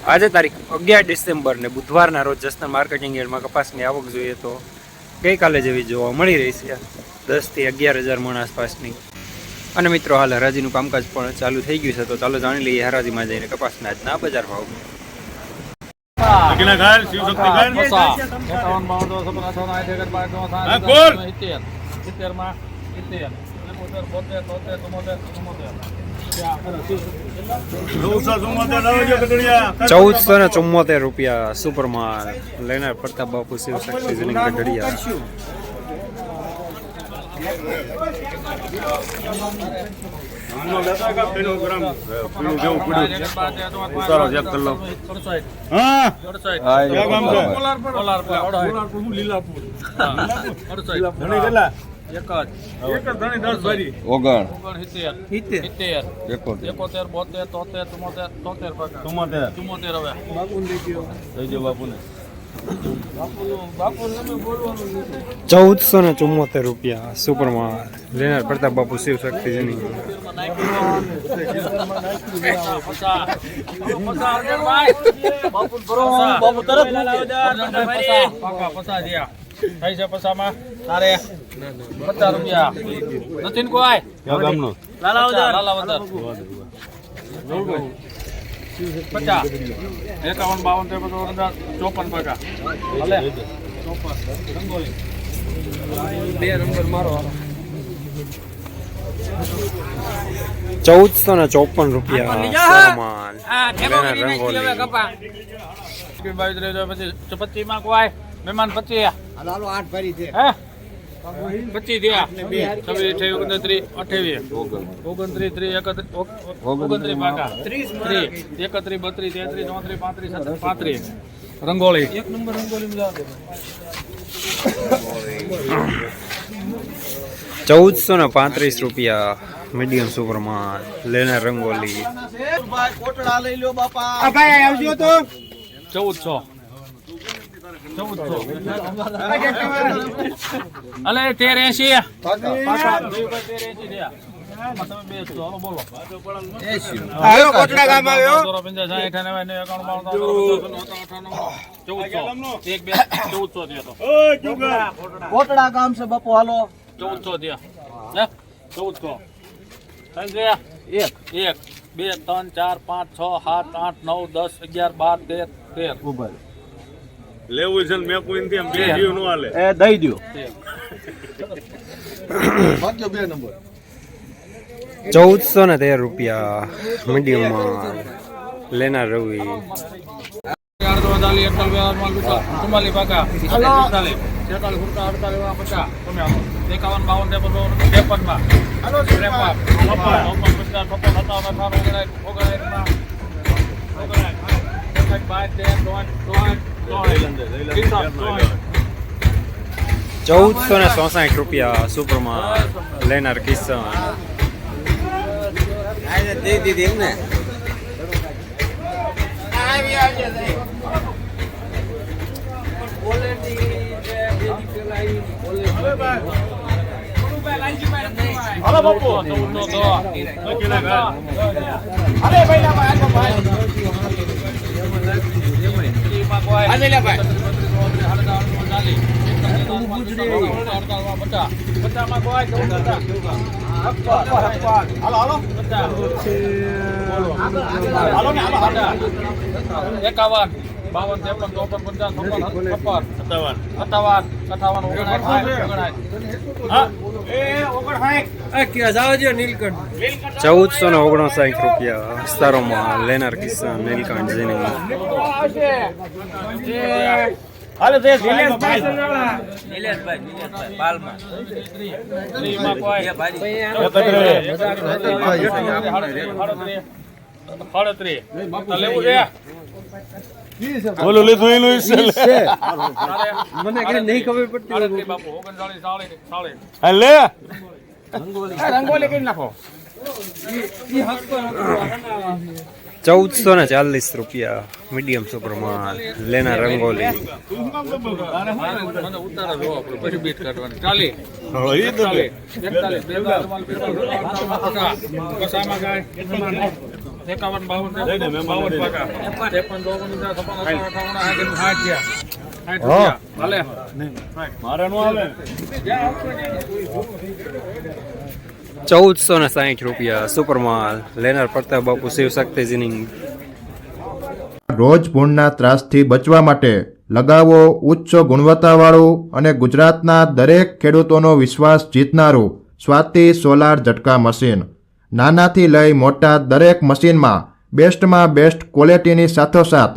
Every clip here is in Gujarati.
આજે તારીખ અગિયાર ડિસેમ્બર ને બુધવારના રોજ જસદણ માર્કેટિંગ યાર્ડમાં કપાસની આવક જોઈએ તો ગઈકાલે જેવી જોવા મળી રહી છે. દસથી અગિયાર હજાર મણ આસપાસની. અને મિત્રો હાલ હરાજીનું કામકાજ પણ ચાલુ થઈ ગયું છે તો ચાલો જાણી લઈએ હરાજીમાં જઈને કપાસના આજના બજાર ભાવ. સિત્તેર સિત્તેર. માં સિત્તેર. બોતેર તોતેર ચુમ્મોતેર ચુમ્મોતેર ચૌદસો ને ચુમ્મોતેર રૂપિયા સુપરમાં લેનાર પ્રતાપ બાપુ શિવ સિઝનિંગ ગઢડિયા આનો ચૌદસો ને ચુમ્મોતેર રૂપિયા સુપરમાં લેનાર પ્રતાપ બાપુ શિવ શક્તિ જનક થઈ છે પસામાં તારે પચાસ રૂપિયા. નથી ને કોઈ? લાલાવદર લાલાવદર પચાસ એકાવન બાવન ત્રેપન ચોપન પગા ભલે. ચોપન રંગોલી બે નંબર મારો ચૌદસો ને ચોપન રૂપિયા રંગોલી. પછી પચીસમાં કોઈ? મહેમાન પચીસ હે? પચીસ થયા. છવ્વીસ અઠાવીસ ઓગણત્રીસ અઠાવીસ ઓગણત્રીસ ત્રીસ એકત્રીસ ઓગણત્રીસ પાકા. ત્રીસ એકત્રીસ બત્રીસ તેત્રીસ ચોત્રીસ પાંત્રીસ પાંત્રીસ. રંગોળી. એક નંબર રંગોળી ચૌદસો ને પાંત્રીસ રૂપિયા મીડિયમ સુપરમાં લેનાર રંગોલી ચૌદસો. અલે તેર એસી કોટડા ચૌદસો. થયા એક એક બે ત્રણ ચાર પાંચ છ સાત આઠ નવ દસ અગિયાર બાર તેર તેર લેવું છે ને મેં કોઈ નથી એમ બે જીવ નો હાલે એ દઈ દો નંબર ચૌદસો ને તેર રૂપિયા મીડિયમમાં લેનાર રવિ ત્રેપન ચૌદસો ને ચોસાઠ રૂપિયા સુપરમાં લેનાર કિશન હાલો બાપુ. ચૌદસો તો કિના ભાઈ. એકાવન બાવન ત્રેપન ચોપન પંચાવન છપ્પન છપ્પન સત્તાવન સત્તાવન અઠાવન ઓગણસાઠ ઓગણસાઠ ચૌદસો ને ઓગણસાઠ રૂપિયા વિસ્તારોમાં લેનાર કિસ્સા નીલકંઠ જેની. હાલે તે લેવું છે ઓલું લીધું એનું ઈસે મને કઈ નહીં ખબર પડતી બાપુ ઓગણચાળીસ સાડી સાડી લે રંગોલી કરી નાખો ચૌદસો ને ચાલીસ રૂપિયા મીડિયમ સુપરમાં લેના રંગોલી એકાવન બાવન ત્રેપન ચોપન છપ્પન અઠાવન સાઠ સાઠ ચૌદસો ને સાહીઠ રૂપિયા સુપરમાલ. લેનાર પ્રતાપ બાપુ શિવ શક્તિજીની. રોજ પૂર્ણના ત્રાસથી બચવા માટે લગાવો ઉચ્ચ ગુણવત્તાવાળું અને ગુજરાતના દરેક ખેડૂતોનો વિશ્વાસ જીતનારું સ્વાતિ સોલાર ઝટકા મશીન. નાનાથી લઈ મોટા દરેક મશીનમાં બેસ્ટમાં બેસ્ટ ક્વોલિટીની સાથોસાથ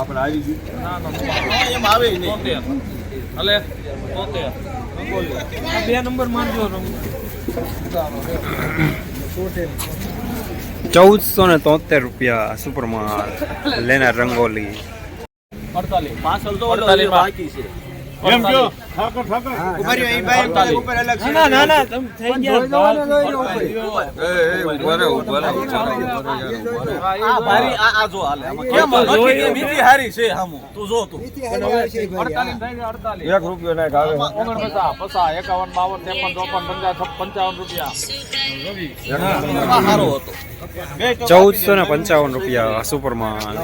આપણે આવી ગયું એમ આવે નહીં હલે તોતેર બે નંબર માનજો ચૌદસો ને તોતેર રૂપિયા સુપરમાલ લેનાર રંગોલી. અડતાલીસ પાછળ તો અડતાલીસ બાકી છે. એમ કયો? ઠાકર ઠાકર. અડતાલીસ. ના ના ના તમે થઈ ગયા. આ ભારી આ આ જો હાલે. આમાં કેમ નથી કે બીજી હારી છે હામું. તું જો તું. અડતાલીસ થઈ ગયા, અડતાલીસ. એક રૂપિયો નાખ આવે. ઓગણપચાસ, પચાસ, એકાવન બાવન ત્રેપન ચોપન પંચાવન પંચાવન રૂપિયા. સારો હતો. ચૌદસો ને પંચાવન રૂપિયા સુપરમાં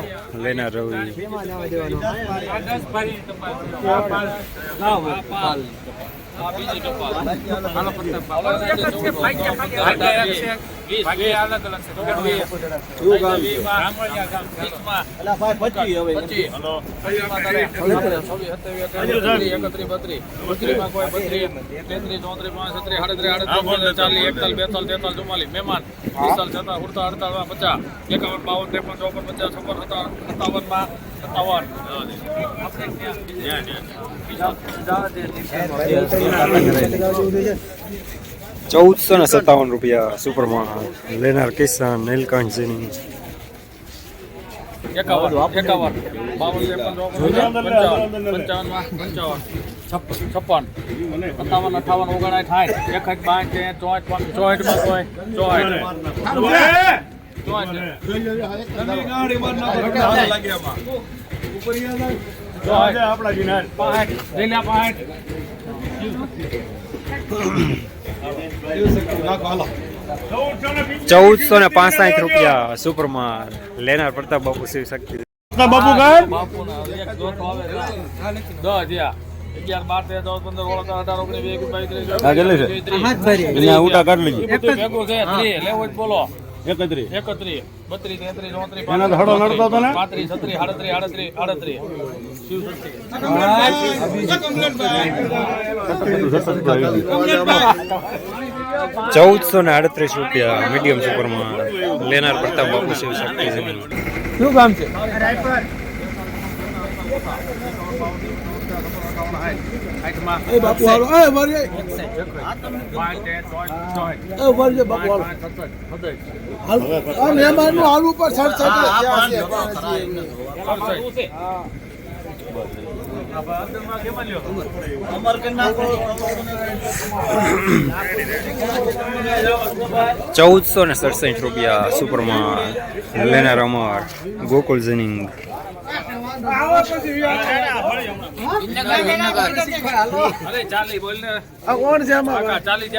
લેનાર રવિ. ટપાલ. હાલો ત્રીસ વીસ, વીસ. અલગ અલગ છે. વીસ. વીસમાં. વીસમાં. અલા ભાઈ પચી હવે પચીસ. મહેમાન એકાવન, બાવન, ત્રેપન, ચોપન, પચાસ, છપ્પન, સત્તાવન, સત્તાવન. ચૌદસો ને સત્તાવન રૂપિયા સુપરમાલ લેનાર કિસાન નીલકંઠજીની છપ્પન સત્તાવન અઠાવન ઓગણસાઠ સાઠ એકસઠ બાસઠ ત્રેસઠ ચોસઠ પાંચ આપણા જીના. પાંઠ લઈ લે ચૌદસો ને પાસઠ રૂપિયા સુપરમાલ લેનાર પ્રતાપ બાપુ શિવ શક્તિ. બાપુ બાવીસ ત્રીસ હા, કેટલી છે? ઉટા કાઢી લઈએ ભેગું છે લેવો જ બોલો. એકત્રીસ. એકત્રીસ. બત્રીસ તેત્રીસ ચોત્રીસ એના તો હળો નડતો હતો ને? પાંત્રીસ છત્રીસ આડત્રીસ આડત્રીસ આડત્રીસ. ચૌદસો ને આડત્રીસ રૂપિયા મીડિયમ સુપરમાલ લેનાર પ્રતાપ બાપુ શિવ શક્તિજીની શું કામ છે? એ બાપુ હાલો. એ વરજે એ વરજે બાપુ હાલો. હાલ. મહેમાનનું હાલ ઉપર સર અમર ચૌદસો ને સડસઠ રૂપિયા સુપરમાં લેનાર અમર ગોકુલ જનિંગ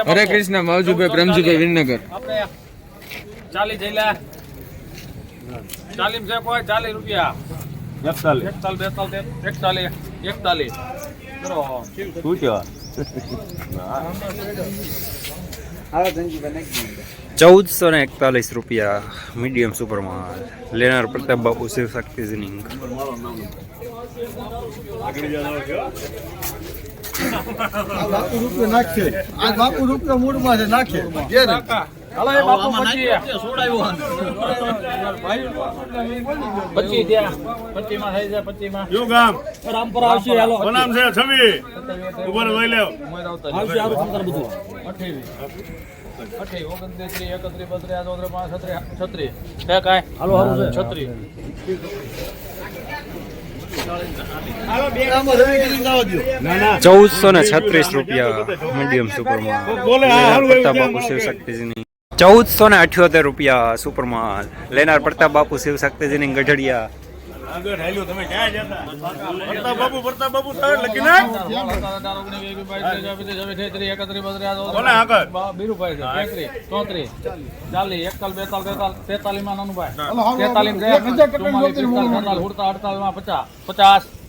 હરે કૃષ્ણ માવજીભાઈ પ્રેમજીભાઈ વિનનગર ચાલી જઈ લે. ચાલીમ છે કોઈ? ચાલીસ રૂપિયા. એકતાલીસ. એકતાલીસ એકતાલીસ એકતાલીસ. કરો શું કહેવા ચૌદસો ને એકતાલીસ રૂપિયા મીડિયમ સુપરમાં લેનાર પ્રતાપ બાપુ શિવ શક્તિ ઝિનિંગ. બાપુ રૂપિયો નાખીએ આ બાપુ રૂપિયો મૂળમાં છે નાખીએ જે ને. હાલો એ બાપુ પચી પચી થયા પચી માં થઈ જાય પચી માં જો ગામ? રામપુરા આવશે હાલો. બનામ છે છવી ઉપર લઈ લેવ આવશે આરું સુંદર બધું. અઠ્યાવીસ અઠ્યાવીસ ઓગણત્રીસ ત્રીસ એકત્રીસ બત્રીસ ચોત્રીસ પાંચ છત્રીસ. છત્રીસ છે કાંઈ? હાલો હાલો છત્રીસ આમાં રવિ ગીરી ના આવજો. ના ના. ચૌદસો ને છત્રીસ રૂપિયા મીડિયમ સુપરમાં. એવું બાપુ કેમ શિવ શક્તિજીની. ચૌદસો ને અઠ્યોતેર રૂપિયા સુપરમાં લેનાર પ્રતાપ બાપુ શિવ શક્તિજીની ગઢડિયા પચાસ.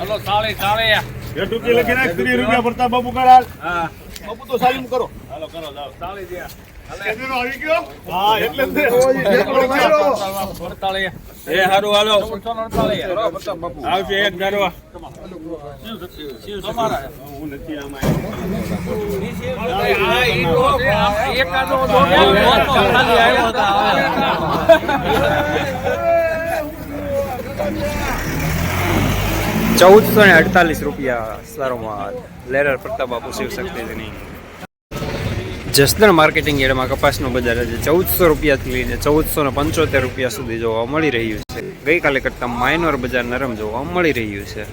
હલો, સાળી, સાળી. એ કે લખી નાખ ત્રીસ રૂપિયા ભરતા બાબુ કરાલ. હા. બાબુ તો સાલીમ કરો. હાલો કરો જાઓ. સાલી દે. કેદીનો આવી ગયો. હા એટલે જ તે. અડતાલીસ. એ હારું હાલો. ચૌદસો ને અડતાલીસ. આવશે એક ધારો હું નથી આમાં હા, ઈ તો છે. આમ એકાદો દોઢો ખાલી આવ્યો હતો. ચૌદસો ને અડતાલીસ રૂપિયા સારો લેરર પ્રતાપ બાપુ શિવ શક્તિજીની. જસદણ માર્કેટિંગ યાર્ડમાં કપાસનું બજાર આજે ચૌદસો રૂપિયાથી લઈને ચૌદસો ને પંચોતેર રૂપિયા સુધી જોવા મળી રહ્યું છે. ગઈકાલે કરતાં માઇનોર બજાર નરમ જોવા મળી રહ્યું છે.